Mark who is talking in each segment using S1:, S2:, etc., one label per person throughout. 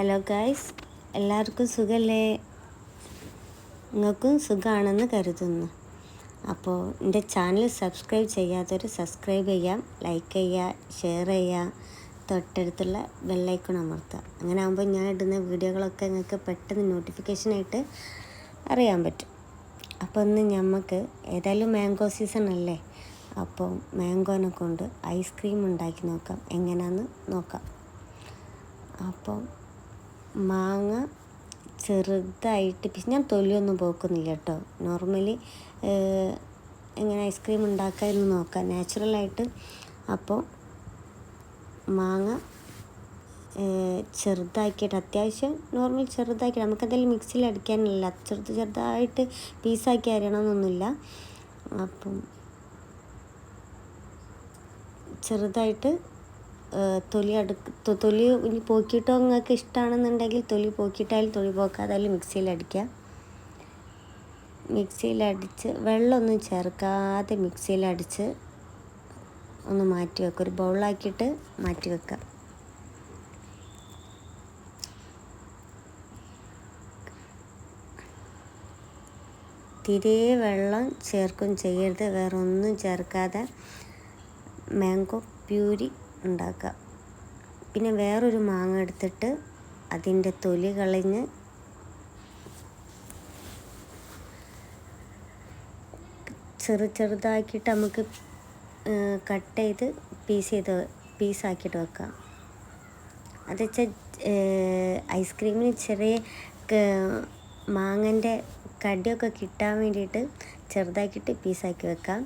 S1: Hello guys എല്ലാവർക്കും സുഖല്ലേ? നിങ്ങൾക്കും സുഖമാണെന്ന് കരുതുന്നു. അപ്പോൾ എന്റെ ചാനൽ സബ്സ്ക്രൈബ് ചെയ്യാത്തവർ സബ്സ്ക്രൈബ് ചെയ്യാം ലൈക്ക് ചെയ്യുക ഷെയർ ചെയ്യുക തൊട്ടടുത്തുള്ള ബെല്ലൈക്കൺ അമർത്തുക. അങ്ങനെ ആകുമ്പോൾ ഞാൻ ഇടുന്ന വീഡിയോകളൊക്കെ നിങ്ങൾക്ക് പെട്ടെന്ന് നോട്ടിഫിക്കേഷനായിട്ട് അറിയാൻ പറ്റും. അപ്പോൾ ഇന്ന് നമുക്ക് ഏതായാലും മാംഗോ സീസൺ അല്ലേ? അപ്പോൾ മാംഗോനെ കൊണ്ട് ഐസ്ക്രീം ഉണ്ടാക്കി നോക്കാം. എങ്ങനെയാണെന്ന് നോക്കാം. അപ്പോൾ മാങ്ങ ചെറുതായിട്ട് പിന്നെ ഞാൻ തൊലിയൊന്നും പോക്കുന്നില്ല കേട്ടോ. നോർമലി എങ്ങനെ ഐസ്ക്രീം ഉണ്ടാക്കാമെന്ന് നോക്കാം. നാച്ചുറലായിട്ട് അപ്പോൾ മാങ്ങ ചെറുതാക്കിയിട്ട് അത്യാവശ്യം നോർമൽ ചെറുതാക്കിയിട്ട് നമുക്കെന്തായാലും മിക്സിയിൽ അടിക്കാനില്ല. ചെറുത് ചെറുതായിട്ട് പീസാക്കി അരിയണമെന്നൊന്നുമില്ല അപ്പം ചെറുതായിട്ട് തൊലി അടുക്ക് തൊലി ഇനി പോക്കിയിട്ടോ നിങ്ങൾക്ക് ഇഷ്ടമാണെന്നുണ്ടെങ്കിൽ തൊലി പോക്കിയിട്ടായാലും തൊലി പോക്കാതായാലും മിക്സിയിൽ മിക്സിയിലടിച്ച് വെള്ളമൊന്നും ചേർക്കാതെ മിക്സിയിൽ അടിച്ച് ഒന്ന് മാറ്റി വെക്കുക. ഒരു ബൗളാക്കിയിട്ട് മാറ്റി വെക്കുക. തിരെ വെള്ളം ചേർക്കും ചെയ്യരുത്. വേറെ ഒന്നും ചേർക്കാതെ. മാംഗോ പ്യൂരി ഉണ്ടാക്കുക പിന്നെ വേറൊരു മാങ്ങ എടുത്തിട്ട് അതിന്റെ തൊലി കളഞ്ഞ് ചെറു ചെറുതാക്കിയിട്ട് നമുക്ക് കട്ട് ചെയ്ത് പീസ് ചെയ്ത് പീസാക്കിയിട്ട് വെക്കാം. അത് വെച്ചാൽ ഐസ്ക്രീമിന് ചെറിയ മാങ്ങന്റെ കടിയൊക്കെ കിട്ടാൻ വേണ്ടിയിട്ട് ചെറുതാക്കിയിട്ട് പീസാക്കി വെക്കാം.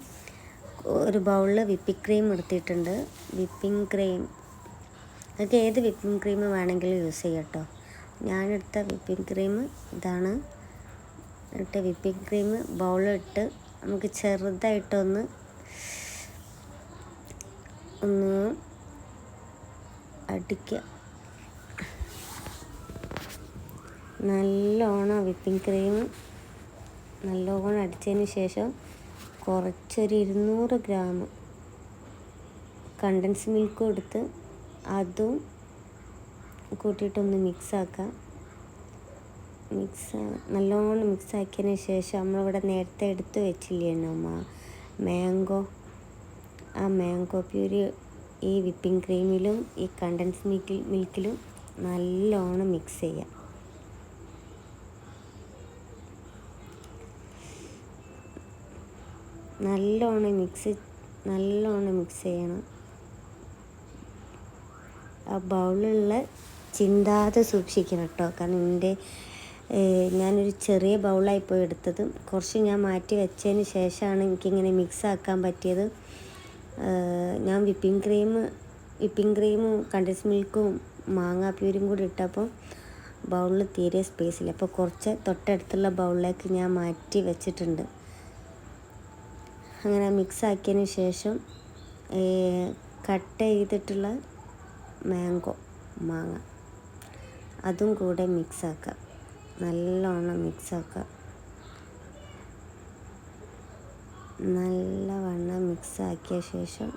S1: ഒരു ബൗളിൽ വിപ്പിംഗ് ക്രീം എടുത്തിട്ടുണ്ട്. Whipping cream. നിങ്ങൾക്ക് ഏത് വിപ്പിംഗ് ക്രീം വേണമെങ്കിലും യൂസ് ചെയ്യാം കേട്ടോ ഞാനെടുത്ത വിപ്പിംഗ് ക്രീം ഇതാണ്. എന്നിട്ട് വിപ്പിംഗ് ക്രീം ബൗളിട്ട് നമുക്ക് ചെറുതായിട്ടൊന്ന് ഒന്ന് അടിക്കുക നല്ലോണം വിപ്പിംഗ് ക്രീം നല്ലോണം അടിച്ചതിന് ശേഷം കുറച്ചൊരു ഇരുന്നൂറ് ഗ്രാം കണ്ടൻസ് മിൽക്ക് കൊടുത്ത് അതും കൂട്ടിയിട്ടൊന്ന് മിക്സാക്കാം മിക്സ് നല്ലോണം മിക്സാക്കിയതിന് ശേഷം നമ്മളിവിടെ നേരത്തെ എടുത്ത് വെച്ചില്ലേ നമ്മ? മാംഗോ ആ മാംഗോ പ്യൂരി ഈ വിപ്പിംഗ് ക്രീമിലും ഈ കണ്ടൻസ് മിൽക്കിലും നല്ലോണം മിക്സ് ചെയ്യാം. നല്ലോണം മിക്സ് നല്ലോണം മിക്സ് ചെയ്യണം. ആ ബൗളിലുള്ള ചിന്താതെ സൂക്ഷിക്കണം കേട്ടോ. കാരണം എന്റെ ഞാനൊരു ചെറിയ ബൗളായി പോയി എടുത്തത് കുറച്ച് ഞാൻ മാറ്റി വെച്ചതിന് ശേഷമാണ് എനിക്കിങ്ങനെ മിക്സ് ആക്കാൻ പറ്റിയത്. ഞാൻ വിപ്പിംഗ് ക്രീം വിപ്പിംഗ് ക്രീമും കണ്ടൻസ് മിൽക്കും മാങ്ങാ പ്യൂരും കൂടി ഇട്ടപ്പോൾ ബൗളിൽ തീരെ സ്പേസ് ഇല്ല. അപ്പോൾ കുറച്ച് തൊട്ടടുത്തുള്ള ബൗളിലേക്ക് ഞാൻ മാറ്റി വെച്ചിട്ടുണ്ട്. അങ്ങനെ മിക്സ് ആക്കിയതിന് ശേഷം കട്ട് ചെയ്തിട്ടുള്ള മാംഗോ മാങ്ങ. അതും കൂടെ മിക്സ് ആക്കുക നല്ലോണം മിക്സ് ആക്കുക നല്ലവണ്ണം മിക്സ് ആക്കിയ ശേഷം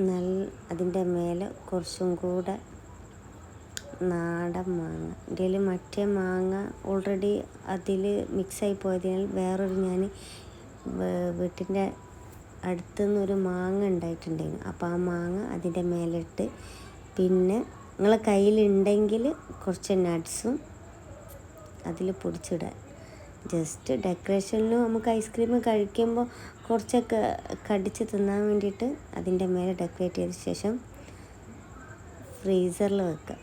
S1: നല്ല അതിന്റെ മേലെ കുറച്ചും കൂടെ നാടൻ മാങ്ങ. ഇതിൽ മറ്റേ മാങ്ങ ഓൾറെഡി അതിൽ മിക്സായി പോയതിനാൽ വേറൊരു ഞാൻ വീട്ടിന്റെ അടുത്തുനിന്നൊരു മാങ്ങ ഉണ്ടായിട്ടുണ്ടായിരുന്നു. അപ്പോൾ ആ മാങ്ങ അതിന്റെ മേലിട്ട് പിന്നെ നിങ്ങളെ കയ്യിലുണ്ടെങ്കിൽ കുറച്ച് നട്ട്സും അതിൽ പൊടിച്ചിടാൻ ജസ്റ്റ് ഡെക്കറേഷനിലും നമുക്ക് ഐസ്ക്രീം കഴിക്കുമ്പോൾ കുറച്ചൊക്കെ കടിച്ച് തിന്നാൻ വേണ്ടിയിട്ട് അതിന്റെ മേലെ ഡെക്കറേറ്റ് ചെയ്ത ശേഷം ഫ്രീസറിൽ വെക്കുക.